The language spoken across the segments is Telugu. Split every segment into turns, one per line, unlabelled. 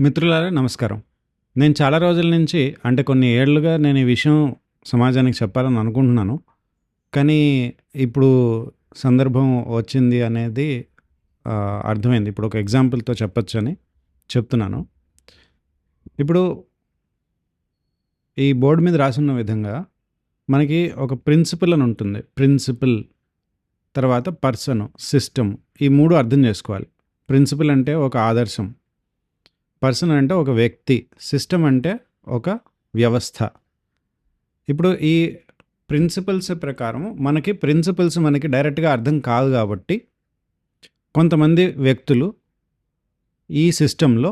మిత్రులారా నమస్కారం. నేను చాలా రోజుల నుంచి అంటే కొన్ని ఏళ్ళుగా నేను ఈ విషయం సమాజానికి చెప్పాలని అనుకుంటున్నాను. కానీ ఇప్పుడు సందర్భం వచ్చింది అనేది అర్థమైంది. ఇప్పుడు ఒక ఎగ్జాంపుల్‌తో చెప్పొచ్చని చెప్తున్నాను. ఇప్పుడు ఈ బోర్డు మీద రాసున్న విధంగా మనకి ఒక ప్రిన్సిపల్ అని ఉంటుంది. ప్రిన్సిపల్ తర్వాత పర్సన్, సిస్టమ్ ఈ మూడు అర్థం చేసుకోవాలి. ప్రిన్సిపల్ అంటే ఒక ఆదర్శం. పర్సన్ అంటే ఒక వ్యక్తి. సిస్టమ్ అంటే ఒక వ్యవస్థ. ఇప్పుడు ఈ ప్రిన్సిపల్స్ ప్రకారం మనకి ప్రిన్సిపల్స్ మనకి డైరెక్ట్‌గా అర్థం కాదు కాబట్టి కొంతమంది వ్యక్తులు ఈ సిస్టంలో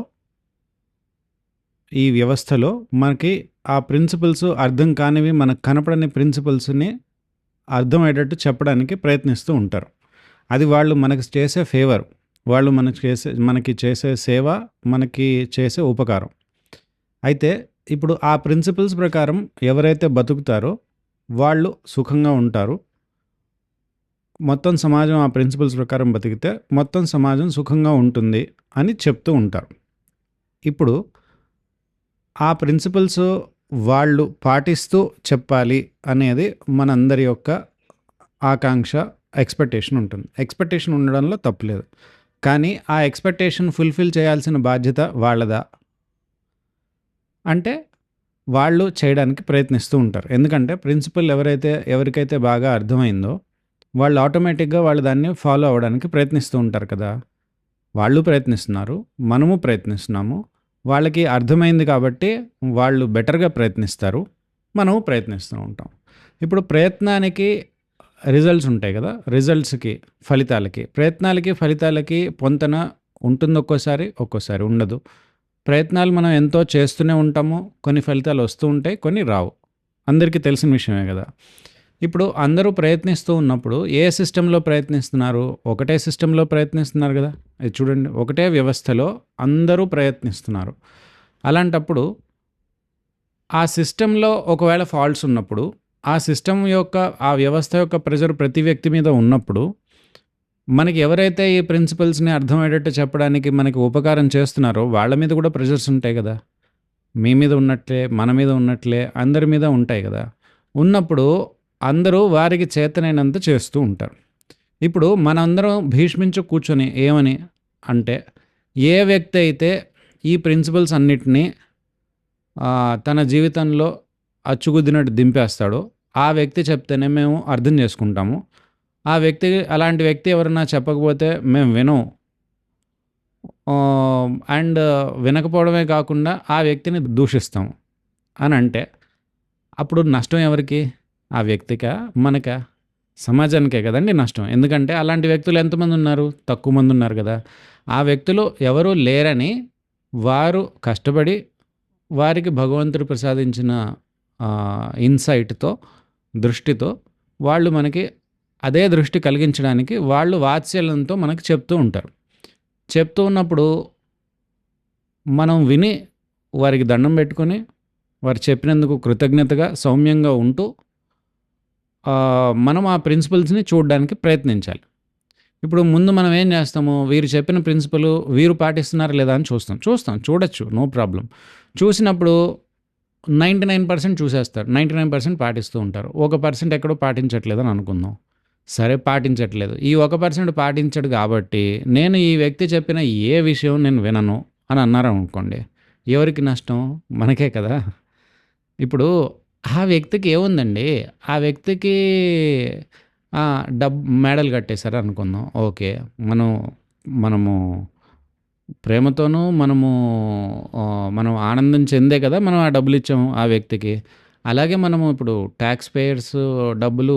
ఈ వ్యవస్థలో మనకి ఆ ప్రిన్సిపల్స్ అర్థం కానివి మనకు కనపడని ప్రిన్సిపల్స్‌ని అర్థమయ్యేటట్టు చెప్పడానికి ప్రయత్నిస్తూ ఉంటారు. అది వాళ్ళు మనకు చేసే ఫేవర్. వాళ్ళు మన చేసే మనకి చేసే సేవ, మనకి చేసే ఉపకారం. అయితే ఇప్పుడు ఆ ప్రిన్సిపల్స్ ప్రకారం ఎవరైతే బతుకుతారో వాళ్ళు సుఖంగా ఉంటారు. మొత్తం సమాజం ఆ ప్రిన్సిపల్స్ ప్రకారం బతికితే మొత్తం సమాజం సుఖంగా ఉంటుంది అని చెప్తూ ఉంటారు. ఇప్పుడు ఆ ప్రిన్సిపల్స్ వాళ్ళు పాటిస్తూ చెప్పాలి అనేది మనందరి యొక్క ఆకాంక్ష, ఎక్స్‌పెక్టేషన్ ఉంటుంది. ఎక్స్‌పెక్టేషన్ ఉండడంలో తప్పు లేదు. కానీ ఆ ఎక్స్‌పెక్టేషన్ ఫుల్‌ఫిల్ చేయాల్సిన బాధ్యత వాళ్ళదా? అంటే వాళ్ళు చేయడానికి ప్రయత్నిస్తూ ఉంటారు. ఎందుకంటే ప్రిన్సిపల్ ఎవరైతే ఎవరికైతే బాగా అర్థమైందో వాళ్ళు ఆటోమేటిక్‌గా వాళ్ళు దాన్ని ఫాలో అవ్వడానికి ప్రయత్నిస్తూ ఉంటారు కదా! వాళ్ళు ప్రయత్నిస్తున్నారు. మనము ప్రయత్నిస్తున్నాము. వాళ్ళకి అర్థమైంది కాబట్టి వాళ్ళు బెటర్‌గా ప్రయత్నిస్తారు. మనము ప్రయత్నిస్తూ ఉంటాం. ఇప్పుడు ప్రయత్నానికి రిజల్ట్స్ ఉంటాయి కదా! రిజల్ట్స్‌కి, ఫలితాలకి. ప్రయత్నాలకి, ఫలితాలకి పొంతన ఉంటుంది ఒక్కోసారి, ఒక్కోసారి ఉండదు. ప్రయత్నాలు మనం ఎంతో చేస్తూనే ఉంటాము. కొన్ని ఫలితాలు వస్తూ ఉంటాయి. కొన్ని రావు. అందరికీ తెలిసిన విషయమే కదా! ఇప్పుడు అందరూ ప్రయత్నిస్తూ ఉన్నప్పుడు ఏ సిస్టంలో ప్రయత్నిస్తున్నారు? ఒకటే సిస్టంలో ప్రయత్నిస్తున్నారు కదా! ఇది చూడండి. ఒకటే వ్యవస్థలో అందరూ ప్రయత్నిస్తున్నారు. అలాంటప్పుడు ఆ సిస్టంలో ఒకవేళ ఫాల్ట్స్ ఉన్నప్పుడు, ఆ సిస్టమ్ యొక్క ఆ వ్యవస్థ యొక్క ప్రెజర్ ప్రతి వ్యక్తి మీద ఉన్నప్పుడు, మనకి ఎవరైతే ఈ ప్రిన్సిపల్స్‌ని అర్థమయ్యేటట్టు చెప్పడానికి మనకి ఉపకారం చేస్తున్నారో వాళ్ళ మీద కూడా ప్రెషర్స్ ఉంటాయి కదా! మీ మీద ఉన్నట్లే, మన మీద ఉన్నట్లే అందరి మీద ఉంటాయి కదా! ఉన్నప్పుడు అందరూ వారికి చేతనైనంత చేస్తూ ఉంటారు. ఇప్పుడు మనందరం భీష్మించు కూర్చొని ఏమని అంటే, ఏ వ్యక్తి అయితే ఈ ప్రిన్సిపల్స్ అన్నిటినీ తన జీవితంలో అచ్చుగుద్దినట్టు దింపేస్తాడో ఆ వ్యక్తి చెప్తేనే మేము అర్థం చేసుకుంటాము. ఆ వ్యక్తి అలాంటి వ్యక్తి ఎవరన్నా చెప్పకపోతే మేము వినం. అండ్ వినకపోవడమే కాకుండా ఆ వ్యక్తిని దూషిస్తాం అని అంటే అప్పుడు నష్టం ఎవరికి? ఆ వ్యక్తికా? మనకా? సమాజానికే కదండి నష్టం. ఎందుకంటే అలాంటి వ్యక్తులు ఎంతమంది ఉన్నారు? తక్కువ మంది ఉన్నారు కదా! ఆ వ్యక్తులు ఎవరు లేరని వారు కష్టపడి వారికి భగవంతుడు ప్రసాదించిన ఇన్‌సైట్‌తో, దృష్టితో వాళ్ళు మనకి అదే దృష్టి కలిగించడానికి వాళ్ళు వాత్సల్యంతో మనకు చెప్తూ ఉంటారు. చెప్తూ ఉన్నప్పుడు మనం విని వారికి దండం పెట్టుకొని, వారు చెప్పినందుకు కృతజ్ఞతగా, సౌమ్యంగా ఉంటూ మనం ఆ ప్రిన్సిపల్స్‌ని చూడడానికి ప్రయత్నించాలి. ఇప్పుడు ముందు మనం ఏం చేస్తాము? వీరు చెప్పిన ప్రిన్సిపల్ వీరు పాటిస్తున్నారా లేదా అని చూస్తాం. చూస్తాం. చూడొచ్చు. నో ప్రాబ్లం చూసినప్పుడు 99% చూసేస్తారు. 99% పాటిస్తూ ఉంటారు. ఒక పర్సెంట్ ఎక్కడో పాటించట్లేదని అనుకుందాం. సరే పాటించట్లేదు. ఈ ఒక పర్సెంట్ పాటించడు కాబట్టి నేను ఈ వ్యక్తి చెప్పిన ఏ విషయం నేను వినను అని అన్నారనుకోండి. ఎవరికి నష్టం? మనకే కదా! ఇప్పుడు ఆ వ్యక్తికి ఏముందండి? ఆ వ్యక్తికి డబ్బు డబ్ కట్టేశారు అనుకుందాం. ఓకే. మనం మనము ప్రేమతోనూ మనము మనం ఆనందం చెందే కదా! మనం ఆ డబ్బులు ఇచ్చాము ఆ వ్యక్తికి. అలాగే మనము ఇప్పుడు ట్యాక్స్ పేయర్స్ డబ్బులు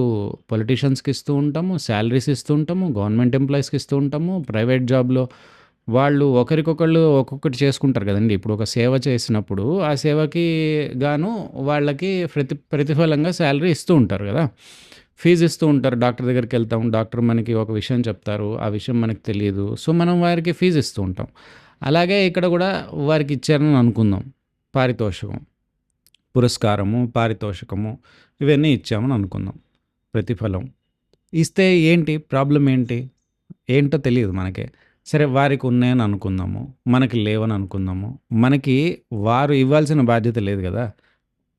పొలిటీషియన్స్‌కి ఇస్తూ ఉంటాము. శాలరీస్ ఇస్తూ ఉంటాము. గవర్నమెంట్ ఎంప్లాయీస్‌కి ఇస్తూ ఉంటాము. ప్రైవేట్ జాబ్‌లో వాళ్ళు ఒకరికొకళ్ళు ఒక్కొక్కటి చేసుకుంటారు కదండి ఇప్పుడు ఒక సేవ చేసినప్పుడు ఆ సేవకి గాను వాళ్ళకి ప్రతి ప్రతిఫలంగా శాలరీ ఇస్తూ ఉంటారు కదా! ఫీజు ఇస్తూ ఉంటారు. డాక్టర్ దగ్గరికి వెళ్తాం డాక్టర్ మనకి ఒక విషయం చెప్తారు. ఆ విషయం మనకు తెలియదు సో, మనం వారికి ఫీజు ఇస్తూ ఉంటాం. అలాగే ఇక్కడ కూడా వారికి ఇచ్చారని అనుకుందాం. పారితోషికం. పురస్కారము, పారితోషికము ఇవన్నీ ఇచ్చామని అనుకుందాం. ప్రతిఫలం. ఇస్తే ఏంటి? ప్రాబ్లం ఏంటి? ఏంటో తెలియదు మనకే సరే వారికి ఉన్నాయని అనుకుందాము. మనకి లేవని అనుకుందాము. మనకి వారు ఇవ్వాల్సిన బాధ్యత లేదు కదా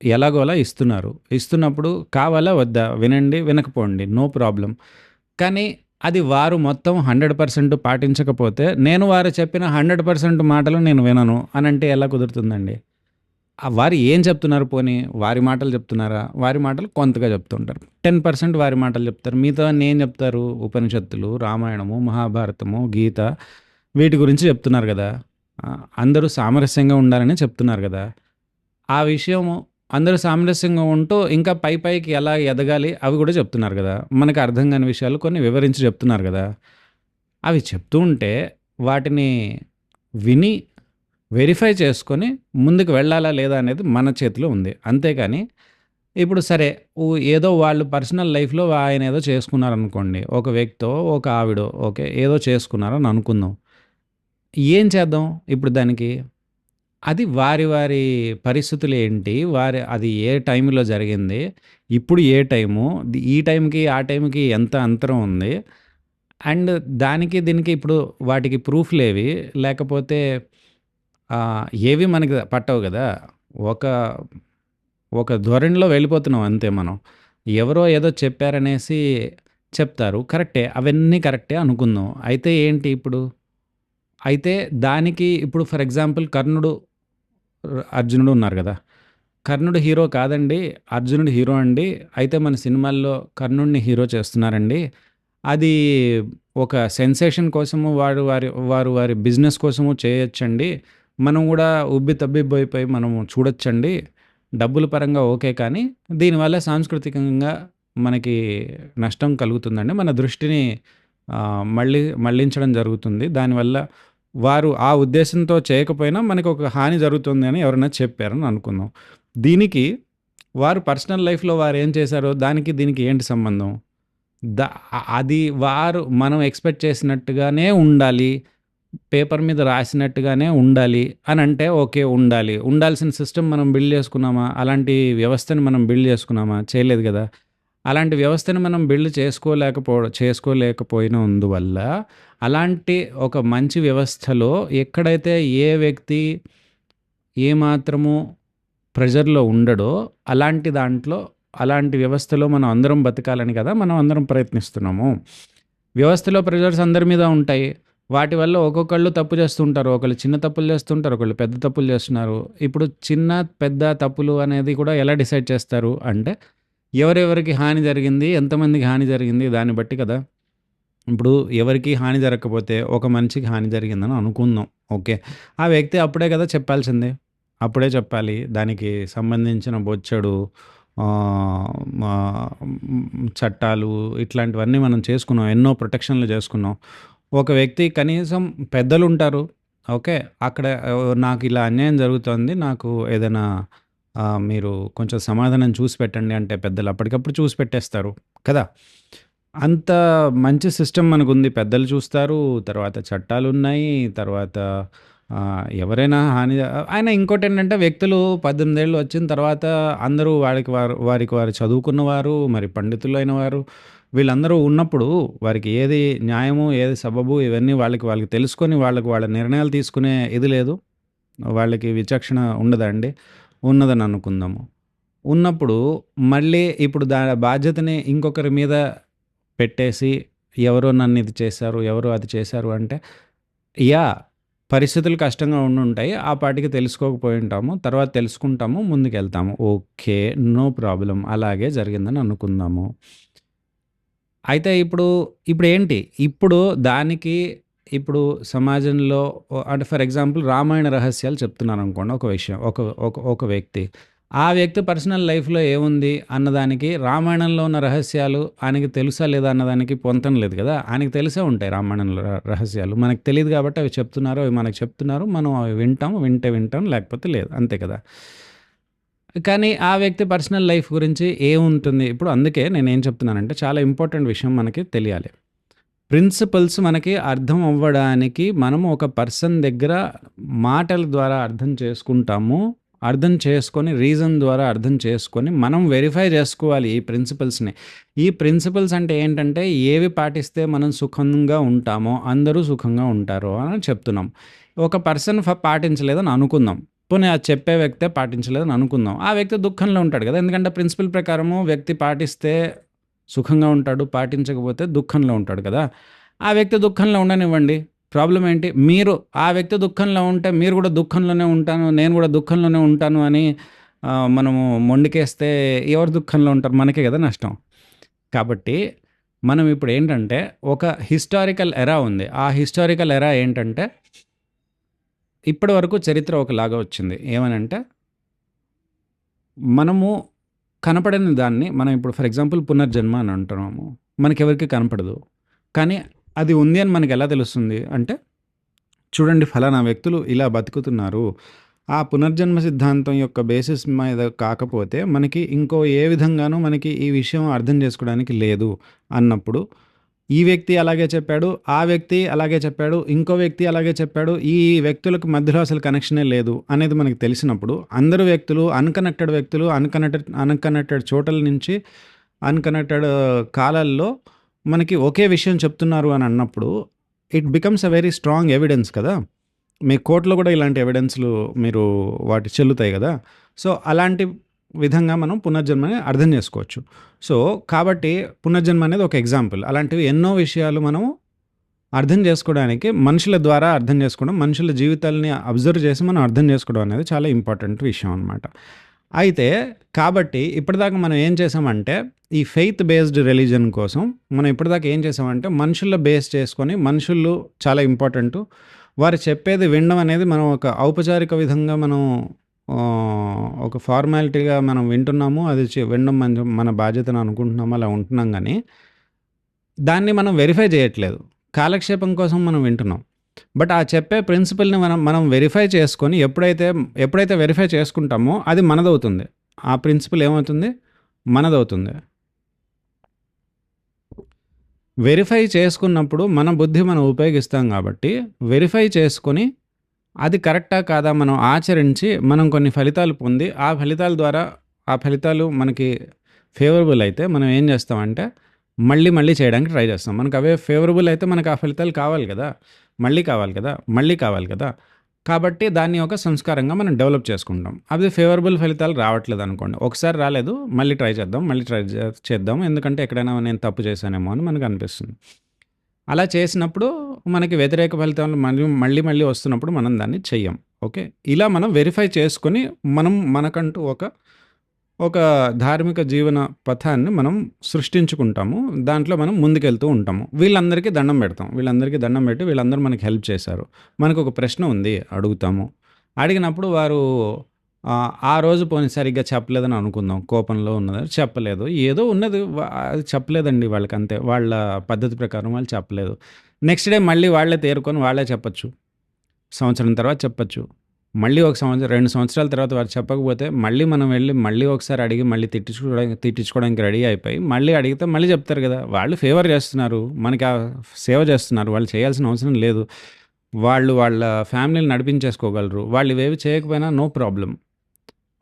ఎలాగోలా ఇస్తున్నారు. ఇస్తున్నప్పుడు కావాలా? వద్దా? వినండి, వినకపోండి. నో ప్రాబ్లం కానీ అది వారు మొత్తం 100% పాటించకపోతే, నేను వారు చెప్పిన 100% మాటలు నేను వినను అని అంటే ఎలా కుదురుతుందండి? వారు ఏం చెప్తున్నారు పోనీ? వారి మాటలు చెప్తున్నారా? వారి మాటలు కొంతగా చెప్తుంటారు. 10% వారి మాటలు చెప్తారు. మీతో ఏం చెప్తారు? ఉపనిషత్తులు, రామాయణము, మహాభారతము, గీత వీటి గురించి చెప్తున్నారు కదా అందరూ సామరస్యంగా ఉండాలని చెప్తున్నారు కదా ఆ విషయము అందరూ సామరస్యంగా ఉంటూ ఇంకా పై పైకి ఎలా ఎదగాలి అవి కూడా చెప్తున్నారు కదా మనకు అర్థం కాని విషయాలు కొన్ని వివరించి చెప్తున్నారు కదా అవి చెప్తూ ఉంటే వాటిని విని వెరిఫై చేసుకొని ముందుకు వెళ్ళాలా? లేదా? అనేది మన చేతిలో ఉంది. అంతేకాని ఇప్పుడు సరే ఏదో వాళ్ళు పర్సనల్ లైఫ్‌లో ఆయన ఏదో చేసుకున్నారనుకోండి. ఒక వ్యక్తితో ఒక ఆవిడో ఓకే. ఏదో చేసుకున్నారని అనుకుందాం. ఏం చేద్దాం ఇప్పుడు దానికి? అది వారి వారి పరిస్థితులు ఏంటి? వారి అది ఏ టైంలో జరిగింది? ఇప్పుడు ఏ టైము? ఈ టైంకి, ఆ టైంకి ఎంత అంతరం ఉంది? అండ్ దానికి దీనికి ఇప్పుడు వాటికి ప్రూఫ్‌లేవి? లేకపోతే ఏవి మనకి పట్టవు కదా ఒక ఒక ధోరణిలో వెళ్ళిపోతున్నాం అంతే మనం. ఎవరో ఏదో చెప్పారనేసి చెప్తారు. కరెక్టే. అవన్నీ కరెక్టే అనుకుందాం. అయితే ఏంటి ఇప్పుడు? అయితే దానికి ఇప్పుడు ఫర్ ఎగ్జాంపుల్ 'కర్ణుడు' 'అర్జునుడు' ఉన్నారు కదా కర్ణుడు హీరో కాదండి. అర్జునుడు హీరో అండి. అయితే మన సినిమాల్లో కర్ణుడిని హీరో చేస్తున్నారండి. అది ఒక సెన్సేషన్ కోసము వారు వారి వారు వారి బిజినెస్ కోసము చేయొచ్చండి. మనం కూడా ఉబ్బి తబ్బిబ్బైపోయి మనము చూడొచ్చండి. డబ్బుల పరంగా ఓకే. కానీ దీనివల్ల సాంస్కృతికంగా మనకి నష్టం కలుగుతుందండి. మన దృష్టిని మళ్ళీ మళ్ళించడం జరుగుతుంది. దానివల్ల వారు ఆ ఉద్దేశంతో చేయకపోయినా మనకొక హాని జరుగుతుంది అని ఎవరైనా చెప్పారని అనుకుందాం. దీనికి వారు పర్సనల్ లైఫ్‌లో వారు ఏం చేశారో దానికి దీనికి ఏంటి సంబంధం? ద అది వారు మనం ఎక్స్‌పెక్ట్ చేసినట్టుగానే ఉండాలి. పేపర్ మీద రాసినట్టుగానే ఉండాలి అని అంటే ఓకే. ఉండాలి. ఉండాల్సిన సిస్టమ్ మనం బిల్డ్ చేసుకున్నామా? అలాంటి వ్యవస్థని మనం బిల్డ్ చేసుకున్నామా? చేయలేదు కదా అలాంటి వ్యవస్థను మనం బిల్డ్ చేసుకోలేకపో చేసుకోలేకపోయిన అందువల్ల అలాంటి ఒక మంచి వ్యవస్థలో ఎక్కడైతే ఏ వ్యక్తి ఏమాత్రము ప్రెషర్‌లో ఉండడో అలాంటి దాంట్లో అలాంటి వ్యవస్థలో మనం అందరం బతకాలని కదా! మనం అందరం ప్రయత్నిస్తున్నాము. వ్యవస్థలో ప్రెషర్స్ అందరి మీద ఉంటాయి. వాటి వల్ల ఒక్కొక్కళ్ళు తప్పు చేస్తుంటారు. ఒకళ్ళు చిన్న తప్పులు చేస్తుంటారు. ఒకళ్ళు పెద్ద తప్పులు చేస్తున్నారు. ఇప్పుడు చిన్న, పెద్ద తప్పులు అనేది కూడా ఎలా డిసైడ్ చేస్తారు అంటే ఎవరెవరికి హాని జరిగింది? ఎంతమందికి హాని జరిగింది? దాన్ని బట్టి కదా! ఇప్పుడు ఎవరికి హాని జరగకపోతే ఒక మనిషికి హాని జరిగిందని అనుకుందాం. ఓకే. ఆ వ్యక్తి అప్పుడే కదా చెప్పాల్సిందే అప్పుడే చెప్పాలి. దానికి సంబంధించిన బొచ్చెడు చట్టాలు ఇట్లాంటివన్నీ మనం చేసుకున్నాం. ఎన్నో ప్రొటెక్షన్‌లు చేసుకున్నాం. ఒక వ్యక్తి కనీసం పెద్దలు ఉంటారు ఓకే. అక్కడ నాకు ఇలా అన్యాయం జరుగుతోంది. నాకు ఏదైనా మీరు కొంచెం సమాధానం చూసి పెట్టండి అంటే పెద్దలు అప్పటికప్పుడు చూసి పెట్టేస్తారు కదా! అంత మంచి సిస్టమ్ మనకుంది. పెద్దలు చూస్తారు. తర్వాత చట్టాలు ఉన్నాయి తర్వాత ఎవరైనా హాని అయినా ఇంకోటేంటంటే వ్యక్తులు 18 ఏళ్ళు వచ్చిన తర్వాత అందరూ వాడికి వారు వారికి వారు చదువుకున్నవారు, మరి పండితులైన వారు వీళ్ళందరూ ఉన్నప్పుడు వారికి ఏది న్యాయము, ఏది సబబు ఇవన్నీ వాళ్ళకి వాళ్ళకి తెలుసుకొని వాళ్ళకి వాళ్ళ నిర్ణయాలు తీసుకునే ఇది లేదు. వాళ్ళకి విచక్షణ ఉండదండి ఉన్నదని అనుకుందాము. ఉన్నప్పుడు మళ్ళీ ఇప్పుడు దా బాధ్యతని ఇంకొకరి మీద పెట్టేసి ఎవరో నన్ను ఇది చేశారు, ఎవరో అది చేశారు అంటే యా పరిస్థితులు కష్టంగా ఉండుంటాయి. ఆ పాటికి తెలుసుకోకపోయి ఉంటాము. తర్వాత తెలుసుకుంటాము. ముందుకెళ్తాము. ఓకే. నో ప్రాబ్లం అలాగే జరిగిందని అనుకుందాము. అయితే ఇప్పుడు ఇప్పుడు ఏంటి ఇప్పుడు దానికి ఇప్పుడు సమాజంలో అంటే ఫర్ ఎగ్జాంపుల్ రామాయణ రహస్యాలు చెప్తున్నారు అనుకోండి ఒక విషయం. ఒక ఒక ఒక వ్యక్తి. ఆ వ్యక్తి పర్సనల్ లైఫ్‌లో ఏముంది అన్నదానికి రామాయణంలో ఉన్న రహస్యాలు ఆయనకి తెలుసా లేదా అన్నదానికి పొంతం లేదు కదా ఆయనకి తెలిసే ఉంటాయి రామాయణంలో రహస్యాలు. మనకు తెలియదు కాబట్టి అవి చెప్తున్నారు. అవి మనకు చెప్తున్నారు. మనం అవి వింటాం. వింటే వింటాం. లేకపోతే లేదు. అంతే కదా! కానీ ఆ వ్యక్తి పర్సనల్ లైఫ్ గురించి ఏముంటుంది? ఇప్పుడు అందుకే నేను ఏం చెప్తున్నానంటే చాలా ఇంపార్టెంట్ విషయం మనకి తెలియాలి. ప్రిన్సిపల్స్ మనకి అర్థం అవ్వడానికి మనము ఒక పర్సన్ దగ్గర మాటల ద్వారా అర్థం చేసుకుంటాము. అర్థం చేసుకొని రీజన్ ద్వారా అర్థం చేసుకొని మనం వెరిఫై చేసుకోవాలి ఈ ప్రిన్సిపల్స్ని. ఈ ప్రిన్సిపల్స్ అంటే ఏంటంటే ఏవి పాటిస్తే మనం సుఖంగా ఉంటామో అందరూ సుఖంగా ఉంటారు అని చెప్తున్నాం. ఒక పర్సన్ పాటించలేదని అనుకుందాం. పోనీ అది చెప్పే వ్యక్తే పాటించలేదని అనుకుందాం. ఆ వ్యక్తి దుఃఖంలో ఉంటాడు కదా. ఎందుకంటే ప్రిన్సిపల్ ప్రకారము వ్యక్తి పాటిస్తే సుఖంగా ఉంటాడు పాటించకపోతే దుఃఖంలో ఉంటాడు కదా. ఆ వ్యక్తి దుఃఖంలో ఉండనివ్వండి. ప్రాబ్లం ఏంటి? మీరు ఆ వ్యక్తి దుఃఖంలో ఉంటే మీరు కూడా దుఃఖంలోనే ఉంటాను నేను కూడా దుఃఖంలోనే ఉంటాను అని మనము మొండికేస్తే ఎవరు దుఃఖంలో ఉంటారు? మనకే కదా నష్టం. కాబట్టి మనం ఇప్పుడు ఏంటంటే ఒక హిస్టారికల్ ఎరా ఉంది. ఆ హిస్టారికల్ ఎరా ఏంటంటే ఇప్పటి వరకు చరిత్ర ఒకలాగా వచ్చింది. ఏమనంటే మనము కనపడని దాన్ని మనం ఇప్పుడు ఫర్ ఎగ్జాంపుల్ పునర్జన్మ అని అంటున్నాము. మనకెవరికి కనపడదు. కానీ అది ఉంది అని మనకి ఎలా తెలుస్తుంది అంటే చూడండి ఫలానా వ్యక్తులు ఇలా బతుకుతున్నారు. ఆ పునర్జన్మ సిద్ధాంతం యొక్క బేసిస్ మీద కాకపోతే మనకి ఇంకో ఏ విధంగానూ మనకి ఈ విషయం అర్థం చేసుకోవడానికి లేదు అన్నప్పుడు ఈ వ్యక్తి అలాగే చెప్పాడు ఆ వ్యక్తి అలాగే చెప్పాడు ఇంకో వ్యక్తి అలాగే చెప్పాడు ఈ వ్యక్తులకు మధ్యలో అసలు కనెక్షనే లేదు అనేది మనకి తెలిసినప్పుడు అందరు వ్యక్తులు అన్కనెక్టెడ్ వ్యక్తులు అన్కనెక్టెడ్ అన్కనెక్టెడ్ చోటల నుంచి అన్కనెక్టెడ్ uh, కాలాల్లో మనకి ఒకే విషయం చెప్తున్నారు అని అన్నప్పుడు it becomes a very strong evidence కదా. మీ కోర్టులో కూడా ఇలాంటి ఎవిడెన్స్లు మీరు వాటి చెల్లుతాయి కదా. సో అలాంటి విధంగా మనం పునర్జన్మని అర్థం చేసుకోవచ్చు. సో కాబట్టి పునర్జన్మ అనేది ఒక ఎగ్జాంపుల్. అలాంటివి ఎన్నో విషయాలు మనం అర్థం చేసుకోవడానికి మనుషుల ద్వారా అర్థం చేసుకోవడం మనుషుల జీవితాలని అబ్జర్వ్ చేసి మనం అర్థం చేసుకోవడం అనేది చాలా ఇంపార్టెంట్ విషయం అనమాట అయితే కాబట్టి ఇప్పటిదాకా మనం ఏం చేసామంటే ఈ ఫెయిత్ బేస్డ్ రిలీజన్ కోసం మనం ఇప్పటిదాకా ఏం చేసామంటే మనుషుల బేస్ చేసుకొని మనుషులు చాలా ఇంపార్టెంట్. వారు చెప్పేది వినడం అనేది మనం ఒక ఔపచారిక విధంగా మనం ఒక ఫార్మాలిటీగా మనం వింటున్నాము అది వినడం మన మన బాధ్యతను అనుకుంటున్నాము అలా ఉంటున్నాం కానీ దాన్ని మనం వెరిఫై చేయట్లేదు. కాలక్షేపం కోసం మనం వింటున్నాం. బట్ ఆ చెప్పే ప్రిన్సిపల్ని మనం మనం వెరిఫై చేసుకొని ఎప్పుడైతే ఎప్పుడైతే వెరిఫై చేసుకుంటామో అది మనదవుతుంది. ఆ ప్రిన్సిపల్ ఏమవుతుంది? మనదవుతుంది. వెరిఫై చేసుకున్నప్పుడు మన బుద్ధి మనం ఉపయోగిస్తాం కాబట్టి వెరిఫై చేసుకొని అది కరెక్టా కాదా మనం ఆచరించి మనం కొన్ని ఫలితాలు పొంది ఆ ఫలితాల ద్వారా ఆ ఫలితాలు మనకి ఫేవరబుల్ అయితే మనం ఏం చేస్తామంటే మళ్ళీ మళ్ళీ చేయడానికి ట్రై చేస్తాం. మనకు అవే ఫేవరబుల్ అయితే మనకు ఆ ఫలితాలు కావాలి కదా. మళ్ళీ కావాలి కదా. మళ్ళీ కావాలి కదా. కాబట్టి దాన్ని ఒక సంస్కారంగా మనం డెవలప్ చేసుకుంటాం. అది ఫేవరబుల్ ఫలితాలు రావట్లేదు అనుకోండి. ఒకసారి రాలేదు మళ్ళీ ట్రై చేద్దాం మళ్ళీ ట్రై చే- చేద్దాం ఎందుకంటే ఎక్కడైనా నేను తప్పు చేశానేమో అని మనకు అనిపిస్తుంది. అలా చేసినప్పుడు మనకి వ్యతిరేక ఫలితాలు మళ్ళీ మళ్ళీ మళ్ళీ వస్తున్నప్పుడు మనం దాన్ని చెయ్యం. ఓకే? ఇలా మనం వెరిఫై చేసుకొని మనం మనకంటూ ఒక ఒక ధార్మిక జీవన పథాన్ని మనం సృష్టించుకుంటాము. దాంట్లో మనం ముందుకెళ్తూ ఉంటాము. వీళ్ళందరికీ దండం పెడతాం. వీళ్ళందరికీ దండం పెట్టి వీళ్ళందరూ మనకి హెల్ప్ చేశారు. మనకు ఒక ప్రశ్న ఉంది అడుగుతాము. అడిగినప్పుడు వారు ఆ, రోజు పోనీ సరిగ్గా చెప్పలేదని అనుకుందాం. కోపంలో ఉన్నది. చెప్పలేదు. ఏదో ఉన్నది. అది చెప్పలేదండి వాళ్ళకి అంతే వాళ్ళ పద్ధతి ప్రకారం వాళ్ళు చెప్పలేదు. నెక్స్ట్ డే మళ్ళీ వాళ్ళే తేరుకొని వాళ్ళే చెప్పచ్చు. సంవత్సరం తర్వాత చెప్పచ్చు. మళ్ళీ ఒక సంవత్సరం రెండు సంవత్సరాల తర్వాత వారు చెప్పకపోతే మళ్ళీ మనం వెళ్ళి మళ్ళీ ఒకసారి అడిగి మళ్ళీ తిట్టించుకోవడానికి తిట్టించుకోవడానికి రెడీ అయిపోయి మళ్ళీ అడిగితే మళ్ళీ చెప్తారు కదా. వాళ్ళు ఫేవర్ చేస్తున్నారు. మనకి ఆ సేవ చేస్తున్నారు. వాళ్ళు చేయాల్సిన అవసరం లేదు. వాళ్ళు వాళ్ళ ఫ్యామిలీని నడిపించేసుకోగలరు. వాళ్ళు ఇవేవి చేయకపోయినా నో ప్రాబ్లం.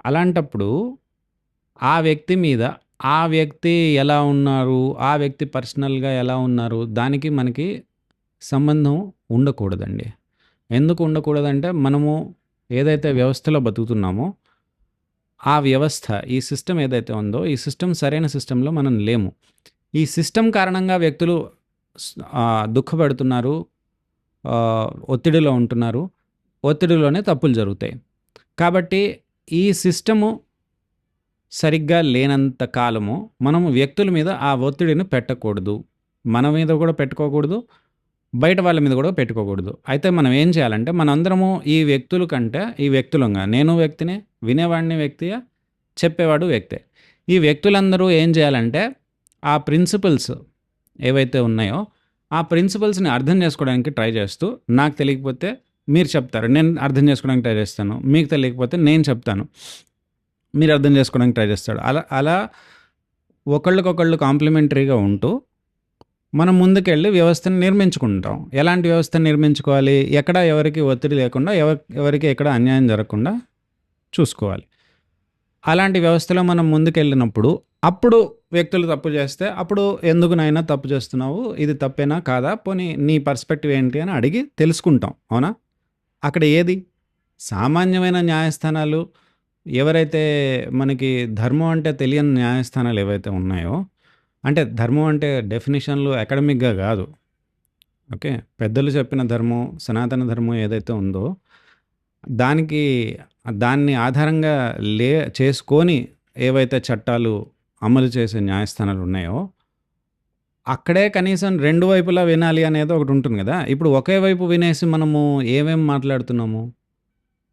అలాంటప్పుడు ఆ వ్యక్తి మీద ఆ వ్యక్తి ఎలా ఉన్నారు ఆ వ్యక్తి పర్సనల్గా ఎలా ఉన్నారు దానికి మనకి సంబంధం ఉండకూడదండి. ఎందుకు ఉండకూడదంటే మనము ఏదైతే వ్యవస్థలో బతుకుతున్నామో ఆ వ్యవస్థ ఈ సిస్టమ్ ఏదైతే ఉందో ఈ సిస్టమ్ సరైన సిస్టంలో మనం లేము. ఈ సిస్టమ్ కారణంగా వ్యక్తులు దుఃఖపడుతున్నారు ఒత్తిడిలో ఉంటున్నారు ఒత్తిడిలోనే తప్పులు జరుగుతాయి. కాబట్టి ఈ సిస్టము సరిగ్గా లేనంత కాలము మనము వ్యక్తుల మీద ఆ ఒత్తిడిని పెట్టకూడదు. మన మీద కూడా పెట్టుకోకూడదు. బయట వాళ్ళ మీద కూడా పెట్టుకోకూడదు. అయితే మనం ఏం చేయాలంటే మనందరము ఈ వ్యక్తుల కంటే ఈ వ్యక్తులంగా నేను వ్యక్తినే వినేవాడిని వ్యక్తిగా చెప్పేవాడు వ్యక్తే. ఈ వ్యక్తులందరూ ఏం చేయాలంటే ఆ ప్రిన్సిపల్స్ ఏవైతే ఉన్నాయో ఆ ప్రిన్సిపల్స్ని అర్థం చేసుకోవడానికి ట్రై చేస్తూ నాకు తెలియకపోతే మీరు చెప్తారు నేను అర్థం చేసుకోవడానికి ట్రై చేస్తాను మీకు తెలియకపోతే నేను చెప్తాను మీరు అర్థం చేసుకోవడానికి ట్రై చేస్తాడు అలా అలా ఒకళ్ళకొకళ్ళు కాంప్లిమెంటరీగా ఉంటూ మనం ముందుకెళ్ళి వ్యవస్థను నిర్మించుకుంటాం ఎలాంటి వ్యవస్థను నిర్మించుకోవాలి ఎక్కడ ఎవరికి ఒత్తిడి లేకుండా ఎవ ఎవరికి ఎక్కడ అన్యాయం జరగకుండా చూసుకోవాలి. అలాంటి వ్యవస్థలో మనం ముందుకెళ్ళినప్పుడు అప్పుడు వ్యక్తులు తప్పు చేస్తే అప్పుడు ఎందుకు నాయన తప్పు చేస్తున్నావు? ఇది తప్పేనా? కాదా? పోనీ నీ పర్స్పెక్టివ్ ఏంటి? అని అడిగి తెలుసుకుంటాం. అవునా? అక్కడ ఏది? సామాన్యమైన న్యాయస్థానాలు ఎవరైతే మనకి ధర్మం అంటే తెలియని న్యాయస్థానాలు ఏవైతే ఉన్నాయో అంటే ధర్మం అంటే డెఫినిషన్‌లు అకాడమిక్‌గా కాదు ఓకే. పెద్దలు చెప్పిన ధర్మం, సనాతన ధర్మం ఏదైతే ఉందో దానికి దాన్ని ఆధారంగా లే చేసుకొని ఏవైతే చట్టాలు అమలు చేసే న్యాయస్థానాలు ఉన్నాయో అక్కడే కనీసం రెండు వైపులా వినాలి అనేది ఒకటి ఉంటుంది కదా ఇప్పుడు ఒకే వైపు వినేసి మనము ఏమేం మాట్లాడుతున్నాము?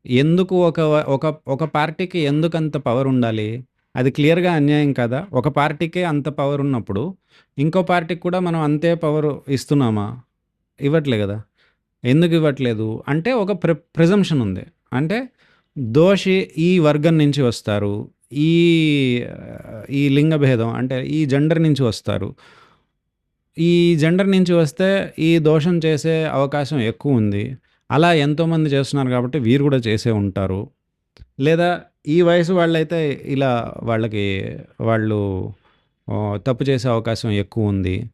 ఎందుకు ఒక ఒక ఒక పార్టీకి ఎందుకంత పవర్ ఉండాలి? అది క్లియర్‌గా అన్యాయం కదా ఒక పార్టీకే అంత పవర్ ఉన్నప్పుడు ఇంకో పార్టీకి కూడా మనం అంతే పవర్ ఇస్తున్నామా? ఇవ్వట్లే కదా ఎందుకు ఇవ్వట్లేదు? అంటే ఒక ప్రి ప్రిజంప్షన్ ఉంది. అంటే దోషి ఈ వర్గం నుంచి వస్తారు. ఈ ఈ లింగ భేదం అంటే ఈ జెండర్ నుంచి వస్తారు. ఈ జెండర్ నుంచి వస్తే ఈ దోషం చేసే అవకాశం ఎక్కువ ఉంది అలా ఎంతోమంది చేస్తున్నారు కాబట్టి వీరు కూడా చేసే ఉంటారు. లేదా ఈ వయసు వాళ్ళైతే ఇలా వాళ్ళకి వాళ్ళు తప్పు చేసే అవకాశం ఎక్కువ ఉంది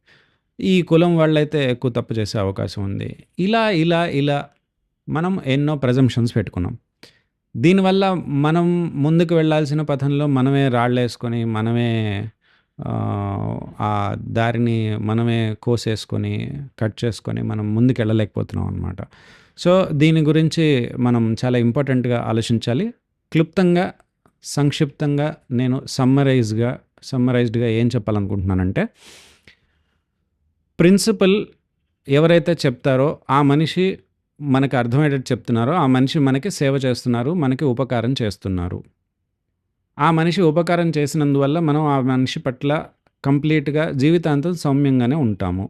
ఈ కులం వాళ్ళైతే ఎక్కువ తప్పు చేసే అవకాశం ఉంది. ఇలా, ఇలా, ఇలా మనం ఎన్నో ప్రిజంప్షన్స్ పెట్టుకున్నాం. దీనివల్ల మనం ముందుకు వెళ్ళాల్సిన పథంలో మనమే రాళ్ళేసుకొని, మనమే ఆ దారిని మనమే కోసేసుకొని, కట్ చేసుకొని మనం ముందుకెళ్ళలేకపోతున్నాం అనమాట. సో, దీని గురించి మనం చాలా ఇంపార్టెంట్‌గా ఆలోచించాలి. క్లుప్తంగా, సంక్షిప్తంగా నేను సమ్మరైజ్‌గా సమ్మరైజ్డ్‌గా ఏం చెప్పాలనుకుంటున్నానంటే ప్రిన్సిపల్ ఎవరైతే చెప్తారో ఆ మనిషి మనకు అర్థమయ్యేటట్టు చెప్తున్నారో ఆ మనిషి మనకి సేవ చేస్తున్నారు. మనకి ఉపకారం చేస్తున్నారు. ఆ మనిషి ఉపకారం చేసినందువల్ల మనం ఆ మనిషి పట్ల కంప్లీట్‌గా జీవితాంతం సౌమ్యంగానే ఉంటాము.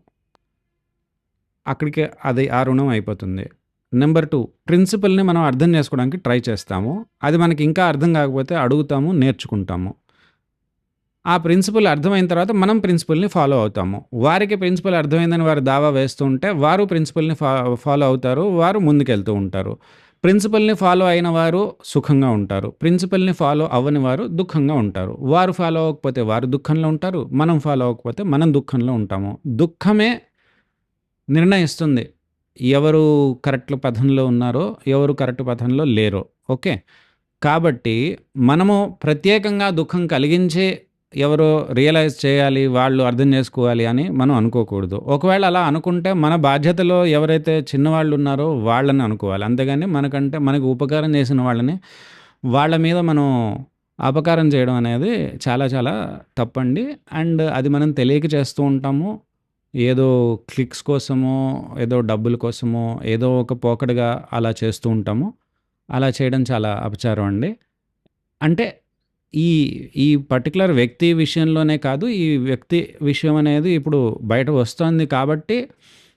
అక్కడికే అది ఆ రుణం అయిపోతుంది. నెంబర్ టూ ప్రిన్సిపల్‌ని మనం అర్థం చేసుకోవడానికి ట్రై చేస్తాము. అది మనకి ఇంకా అర్థం కాకపోతే అడుగుతాము, నేర్చుకుంటాము. ఆ ప్రిన్సిపల్ అర్థమైన తర్వాత మనం ప్రిన్సిపల్‌ని ఫాలో అవుతాము. వారికి ప్రిన్సిపల్ అర్థమైందని వారు దావా వేస్తూ ఉంటే వారు ప్రిన్సిపల్‌ని ఫా ఫాలో అవుతారు. వారు ముందుకెళ్తూ ఉంటారు. ప్రిన్సిపల్‌ని ఫాలో అయిన వారు సుఖంగా ఉంటారు. ప్రిన్సిపల్‌ని ఫాలో అవ్వని వారు దుఃఖంగా ఉంటారు. వారు ఫాలో అవ్వకపోతే వారు దుఃఖంలో ఉంటారు. మనం ఫాలో అవ్వకపోతే మనం దుఃఖంలో ఉంటాము. దుఃఖమే నిర్ణయిస్తుంది. ఎవరు కరెక్ట్ పథంలో ఉన్నారో, ఎవరు కరెక్ట్ పథంలో లేరో. ఓకే. కాబట్టి మనము ప్రత్యేకంగా దుఃఖం కలిగించే ఎవరో రియలైజ్ చేయాలి, వాళ్ళు అర్థం చేసుకోవాలి అని మనం అనుకోకూడదు. ఒకవేళ అలా అనుకుంటే మన బాధ్యతలో ఎవరైతే చిన్నవాళ్ళు ఉన్నారో వాళ్ళని అనుకోవాలి. అంతేగాని మనకంటే మనకు ఉపకారం చేసిన వాళ్ళని వాళ్ళ మీద మనం అపకారం చేయడం అనేది చాలా చాలా తప్పండి. అండ్ అది మనం తెలియక చేస్తూ ఉంటాము. ఏదో క్లిక్స్ కోసమో, ఏదో డబ్బుల కోసమో, ఏదో ఒక పోకడగా అలా చేస్తూ ఉంటాము. అలా చేయడం చాలా అపచారం అండి. అంటే ఈ ఈ పర్టికులర్ వ్యక్తి విషయంలోనే కాదు, ఈ వ్యక్తి విషయం అనేది ఇప్పుడు బయట వస్తోంది కాబట్టి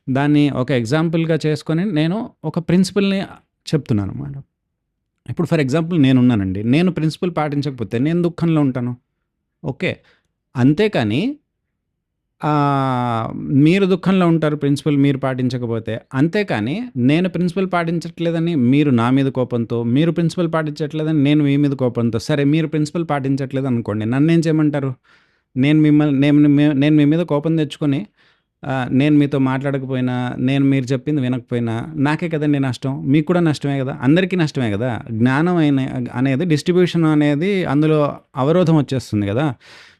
దాన్ని ఒక ఎగ్జాంపుల్‌గా చేసుకొని నేను ఒక ప్రిన్సిపల్‌ని చెప్తున్నాను చెప్తున్నానన్నమాట. ఇప్పుడు ఫర్ ఎగ్జాంపుల్ నేనున్నానండి. నేను ప్రిన్సిపల్ పాటించకపోతే నేను దుఃఖంలో ఉంటాను. ఓకే. అంతేకాని మీరు దుఃఖంలో ఉంటారు ప్రిన్సిపల్ మీరు పాటించకపోతే. అంతేకాని నేను ప్రిన్సిపల్ పాటించట్లేదని మీరు నా మీద కోపంతో, మీరు ప్రిన్సిపల్ పాటించట్లేదని నేను మీ మీద కోపంతో, సరే మీరు ప్రిన్సిపల్ పాటించట్లేదు అనుకోండి. నన్ను ఏం చేయమంటారు? నేను మిమ్మల్ని నేను నేను మీ మీద కోపం తెచ్చుకొని నేను మీతో మాట్లాడకపోయినా, నేను మీరు చెప్పింది వినకపోయినా నాకే కదండి నష్టం. మీకు కూడా నష్టమే కదా అందరికీ నష్టమే కదా జ్ఞానం అయిన అనేది డిస్ట్రిబ్యూషన్ అనేది అందులో అవరోధం వచ్చేస్తుంది కదా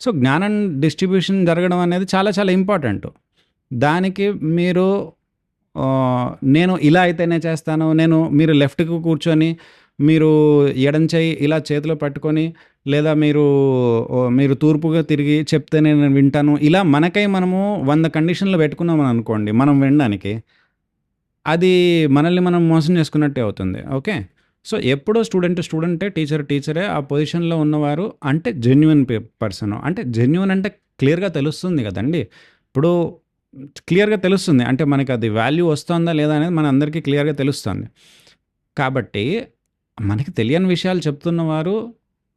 సో, జ్ఞానం డిస్ట్రిబ్యూషన్ జరగడం అనేది చాలా చాలా ఇంపార్టెంట్. దానికి మీరు నేను ఇలా అయితేనే చేస్తాను. నేను మీరు లెఫ్ట్‌కి కూర్చొని మీరు ఎడమ ఇలా చేతిలో పట్టుకొని లేదా మీరు మీరు తూర్పుగా తిరిగి చెప్తే నేను వింటాను. ఇలా మనకై మనము వంద కండిషన్‌లు పెట్టుకున్నాం అనుకోండి మనం వినడానికి. అది మనల్ని మనం మోసం చేసుకున్నట్టే అవుతుంది. ఓకే. సో, ఎప్పుడో స్టూడెంట్ స్టూడెంటే, టీచర్ టీచరే. ఆ పొజిషన్‌లో ఉన్నవారు అంటే జెన్యున్ పే పర్సన్. అంటే జెన్యున్ అంటే క్లియర్‌గా తెలుస్తుంది కదండి ఇప్పుడు క్లియర్‌గా తెలుస్తుంది. అంటే మనకి అది వాల్యూ వస్తుందా లేదా అనేది మన అందరికీ క్లియర్‌గా తెలుస్తుంది. కాబట్టి మనకి తెలియని విషయాలు చెప్తున్నవారు,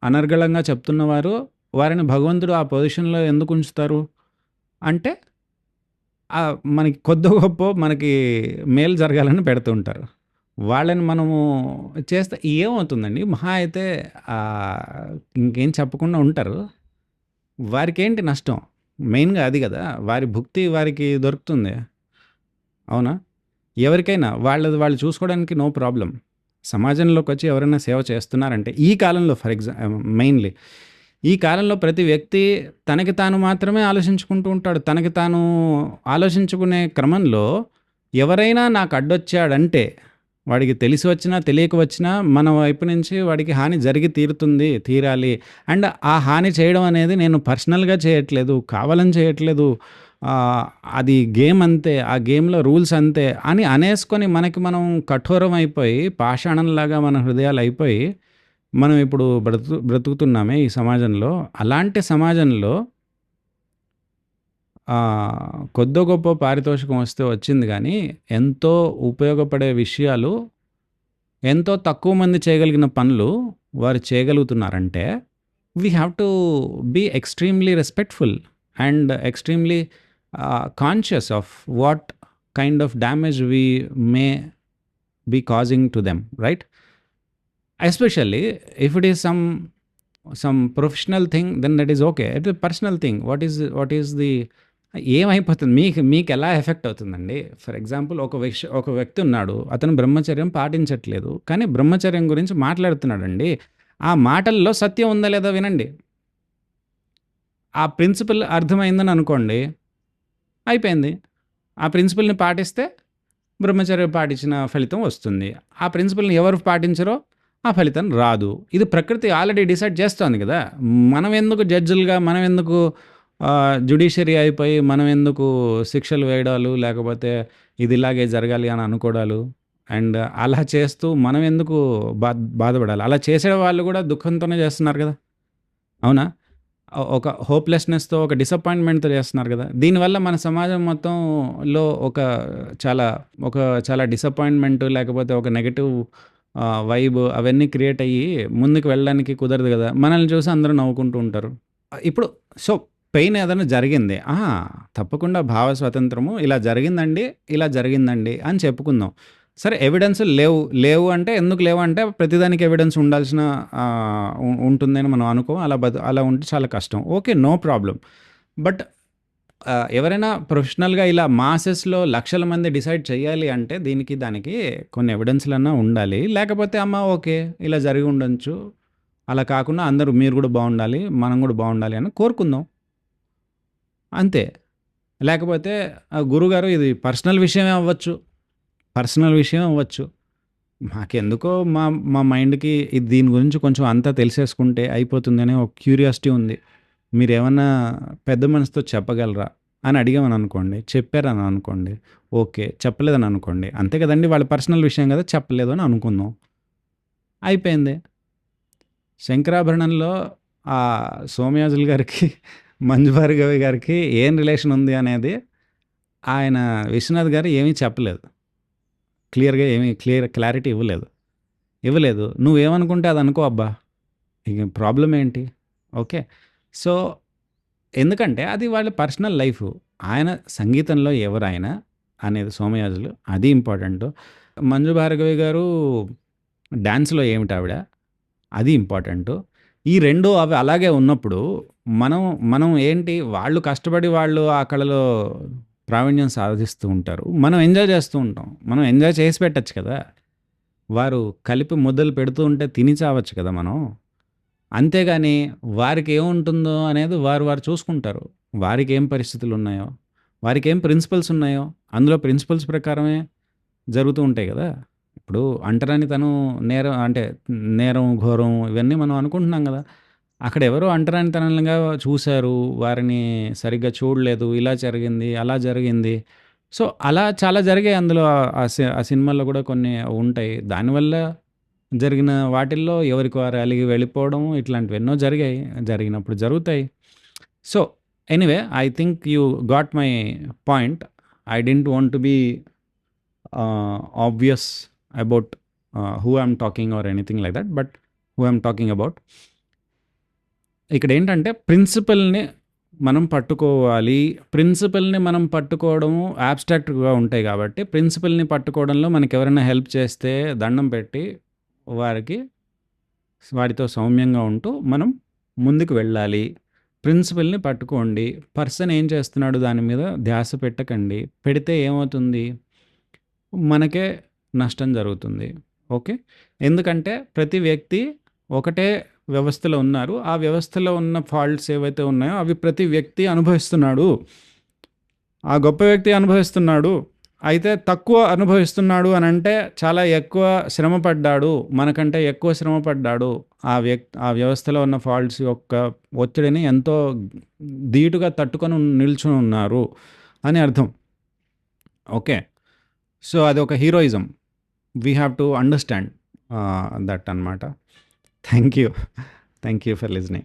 అనర్గళంగా చెప్తున్నవారు, వారిని భగవంతుడు ఆ పొజిషన్‌లో ఎందుకు ఉంచుతారు? అంటే మనకి కొద్ది గొప్ప మనకి మేలు జరగాలని పెడుతూ ఉంటారు. వాళ్ళని మనము చేస్తే ఏమవుతుందండి మహా అయితే ఇంకేం చెప్పకుండా ఉంటారు. వారికేంటి నష్టం? మెయిన్‌గా అది కదా వారి భుక్తి వారికి దొరుకుతుంది. అవునా? ఎవరికైనా వాళ్ళది వాళ్ళు చూసుకోవడానికి నో ప్రాబ్లం సమాజంలోకి వచ్చి ఎవరైనా సేవ చేస్తున్నారంటే ఈ కాలంలో ఫర్ ఎగ్జా మెయిన్‌లీ ఈ కాలంలో ప్రతి వ్యక్తి తనకి తాను మాత్రమే ఆలోచించుకుంటూ ఉంటాడు. తనకి తాను ఆలోచించుకునే క్రమంలో ఎవరైనా నాకు అడ్డొచ్చాడంటే వాడికి తెలిసి వచ్చినా, తెలియక వచ్చినా మన వైపు నుంచి వాడికి హాని జరిగి తీరుతుంది, తీరాలి. అండ్ ఆ హాని చేయడం అనేది నేను పర్సనల్‌గా చేయట్లేదు, కావాలని చేయట్లేదు. అది గేమ్ అంతే. ఆ గేమ్‌లో రూల్స్ అంతే అని అనేసుకొని మనకి మనం కఠోరం అయిపోయి, పాషాణంలాగా మన హృదయాలు అయిపోయి, మనం ఇప్పుడు బ్రతు బ్రతుకుతున్నామే ఈ సమాజంలో. అలాంటి సమాజంలో కొద్దో గొప్ప పారితోషికం వస్తే వచ్చింది కానీ ఎంతో ఉపయోగపడే విషయాలు, ఎంతో తక్కువ మంది చేయగలిగిన పనులు వారు చేయగలుగుతున్నారంటే, we have to be extremely respectful and extremely conscious of what kind of damage we may be causing to them right? Especially if it is some some professional thing then that is okay. It personal thing. What is what is the ఏమైపోతుంది? మీకు మీకు ఎలా ఎఫెక్ట్ అవుతుందండి? ఫర్ ఎగ్జాంపుల్ ఒక విష ఒక వ్యక్తి ఉన్నాడు. అతను బ్రహ్మచర్యం పాటించట్లేదు. కానీ బ్రహ్మచర్యం గురించి మాట్లాడుతున్నాడండి. ఆ మాటల్లో సత్యం ఉందా లేదా వినండి. ఆ ప్రిన్సిపల్ అర్థమైందని అనుకోండి. అయిపోయింది. ఆ ప్రిన్సిపల్‌ని పాటిస్తే బ్రహ్మచర్య పాటించిన ఫలితం వస్తుంది. ఆ ప్రిన్సిపల్‌ని ఎవరు పాటించరో ఆ ఫలితం రాదు. ఇది ప్రకృతి ఆల్రెడీ డిసైడ్ చేస్తోంది కదా మనం ఎందుకు జడ్జిలుగా మనం ఎందుకు జుడిషియరీ అయిపోయి మనం ఎందుకు శిక్షలు వేయడాలు, లేకపోతే ఇది ఇలాగే జరగాలి అని అనుకోవడాలు. అండ్ అలా చేస్తూ మనం ఎందుకు బాధ బాధపడాలి? అలా చేసే వాళ్ళు కూడా దుఃఖంతోనే చేస్తున్నారు కదా అవునా? ఒక హోప్‌లెస్‌నెస్‌తో, ఒక డిసప్పాయింట్‌మెంట్‌తో చేస్తున్నారు కదా దీనివల్ల మన సమాజం మొత్తంలో ఒక చాలా ఒక చాలా డిసప్పాయింట్‌మెంట్ లేకపోతే ఒక నెగటివ్ వైబ్ అవన్నీ క్రియేట్ అయ్యి ముందుకు వెళ్ళడానికి కుదరదు కదా మనల్ని చూసి అందరూ నవ్వుకుంటూ ఉంటారు. ఇప్పుడు సో, పెయిన్ ఏదైనా జరిగింది. ఆహా! తప్పకుండా భావ స్వాతంత్రము ఇలా జరిగిందండి, ఇలా జరిగిందండి అని చెప్పుకుందాం. సరే ఎవిడెన్స్ లేవు. లేవు అంటే ఎందుకు లేవు అంటే ప్రతిదానికి ఎవిడెన్స్ ఉండాల్సిన ఉంటుందని మనం అనుకోం. అలా బతు అలా ఉంటే చాలా కష్టం. ఓకే. నో ప్రాబ్లం బట్ ఎవరైనా ప్రొఫెషనల్‌గా ఇలా మాసెస్‌లో లక్షల మంది డిసైడ్ చేయాలి అంటే దీనికి దానికి కొన్ని ఎవిడెన్స్‌లన్నా ఉండాలి. లేకపోతే అమ్మ ఓకే. ఇలా జరిగి ఉండొచ్చు. అలా కాకుండా అందరూ మీరు కూడా బాగుండాలి మనం కూడా బాగుండాలి అని కోరుకుందాం. అంతే. లేకపోతే గురుగారు గురువుగారు ఇది పర్సనల్ విషయమే అవ్వచ్చు. పర్సనల్ విషయం అవ్వచ్చు. మాకెందుకో మా మా మైండ్‌కి దీని గురించి కొంచెం అంతా తెలిసేసుకుంటే అయిపోతుందనే ఒక క్యూరియాసిటీ ఉంది. మీరు ఏమన్నా పెద్ద మనసుతో చెప్పగలరా? అని అడిగామని అనుకోండి. చెప్పారని అనుకోండి. ఓకే. చెప్పలేదని అనుకోండి. అంతే కదండి వాళ్ళ పర్సనల్ విషయం కదా చెప్పలేదు అని అనుకుందాం. అయిపోయింది. శంకరాభరణంలో ఆ సోమయాజులు గారికి, మంజు భార్గవి గారికి ఏం రిలేషన్ ఉంది అనేది ఆయన విశ్వనాథ్ గారు ఏమీ చెప్పలేదు. క్లియర్‌గా ఏమీ క్లియర్ క్లారిటీ ఇవ్వలేదు. ఇవ్వలేదు. నువ్వేమనుకుంటే అది అనుకో అబ్బా! ఇక ప్రాబ్లం ఏంటి? ఓకే. సో, ఎందుకంటే అది వాళ్ళ పర్సనల్ లైఫ్ ఆయన సంగీతంలో ఎవరాయన అనేది సోమయాజులు. అది ఇంపార్టెంటు. మంజు భార్గవి గారు డ్యాన్స్లో ఏమిటి ఆవిడ అది ఇంపార్టెంట్ ఈ రెండు అవి అలాగే ఉన్నప్పుడు మనం మనం ఏంటి వాళ్ళు కష్టపడి వాళ్ళు ఆ కళలో ప్రావీణ్యం సాధిస్తూ ఉంటారు. మనం ఎంజాయ్ చేస్తూ ఉంటాం. మనం ఎంజాయ్ చేసి పెట్టచ్చు కదా! వారు కలిపి ముద్దలు పెడుతూ ఉంటే తిని చావచ్చు కదా మనం. అంతేగాని వారికి ఏముంటుందో అనేది వారు వారు చూసుకుంటారు. వారికేం వారికి వారికేం ప్రిన్సిపల్స్ ఉన్నాయో, అందులో ప్రిన్సిపల్స్ ప్రకారమే జరుగుతూ ఉంటాయి కదా ఇప్పుడు అంటరాని తను నేరం అంటే నేరం, ఘోరం ఇవన్నీ మనం అనుకుంటున్నాం కదా అక్కడ ఎవరో అంటరానితనంగా చూశారు వారిని సరిగ్గా చూడలేదు. ఇలా జరిగింది, అలా జరిగింది. సో, అలా చాలా జరిగాయి అందులో ఆ సి ఆ సినిమాల్లో కూడా కొన్ని ఉంటాయి. దానివల్ల జరిగిన వాటిల్లో ఎవరికి వారు అలిగి వెళ్ళిపోవడం ఇట్లాంటివి ఎన్నో జరిగాయి. జరిగినప్పుడు జరుగుతాయి. So, anyway I think you got my point. I don't want to be obvious about who I'm talking or anything like that. But who I'm talking about ఇక్కడ ఏంటంటే ప్రిన్సిపల్‌ని మనం పట్టుకోవాలి. ప్రిన్సిపల్‌ని మనం పట్టుకోవడము అబ్స్ట్రాక్ట్‌గా ఉంటాయి కాబట్టి, ప్రిన్సిపల్‌ని పట్టుకోవడంలో మనకి ఎవరైనా హెల్ప్ చేస్తే దండం పెట్టి వారికి వారితో సౌమ్యంగా ఉంటూ మనం ముందుకు వెళ్ళాలి. ప్రిన్సిపల్‌ని పట్టుకోండి. పర్సన్ ఏం చేస్తున్నాడు దాని మీద ధ్యాస పెట్టకండి. పెడితే ఏమవుతుంది? మనకే నష్టం జరుగుతుంది. ఓకే. ఎందుకంటే ప్రతి వ్యక్తి ఒకటే వ్యవస్థలో ఉన్నారు. ఆ వ్యవస్థలో ఉన్న ఫాల్ట్స్ ఏవైతే ఉన్నాయో అవి ప్రతి వ్యక్తి అనుభవిస్తున్నాడు. ఆ గొప్ప వ్యక్తి అనుభవిస్తున్నాడు. అయితే తక్కువ అనుభవిస్తున్నాడు అని అంటే చాలా ఎక్కువ శ్రమ పడ్డాడు. మనకంటే ఎక్కువ శ్రమ పడ్డాడు. ఆ వ్యక్ ఆ వ్యవస్థలో ఉన్న ఫాల్ట్స్ యొక్క ఒత్తిడిని ఎంతో ధీటుగా తట్టుకొని నిల్చొని ఉన్నారు అని అర్థం. ఓకే. సో, అది ఒక heroism. We have to understand that అనమాట. Thank you. Thank you for listening.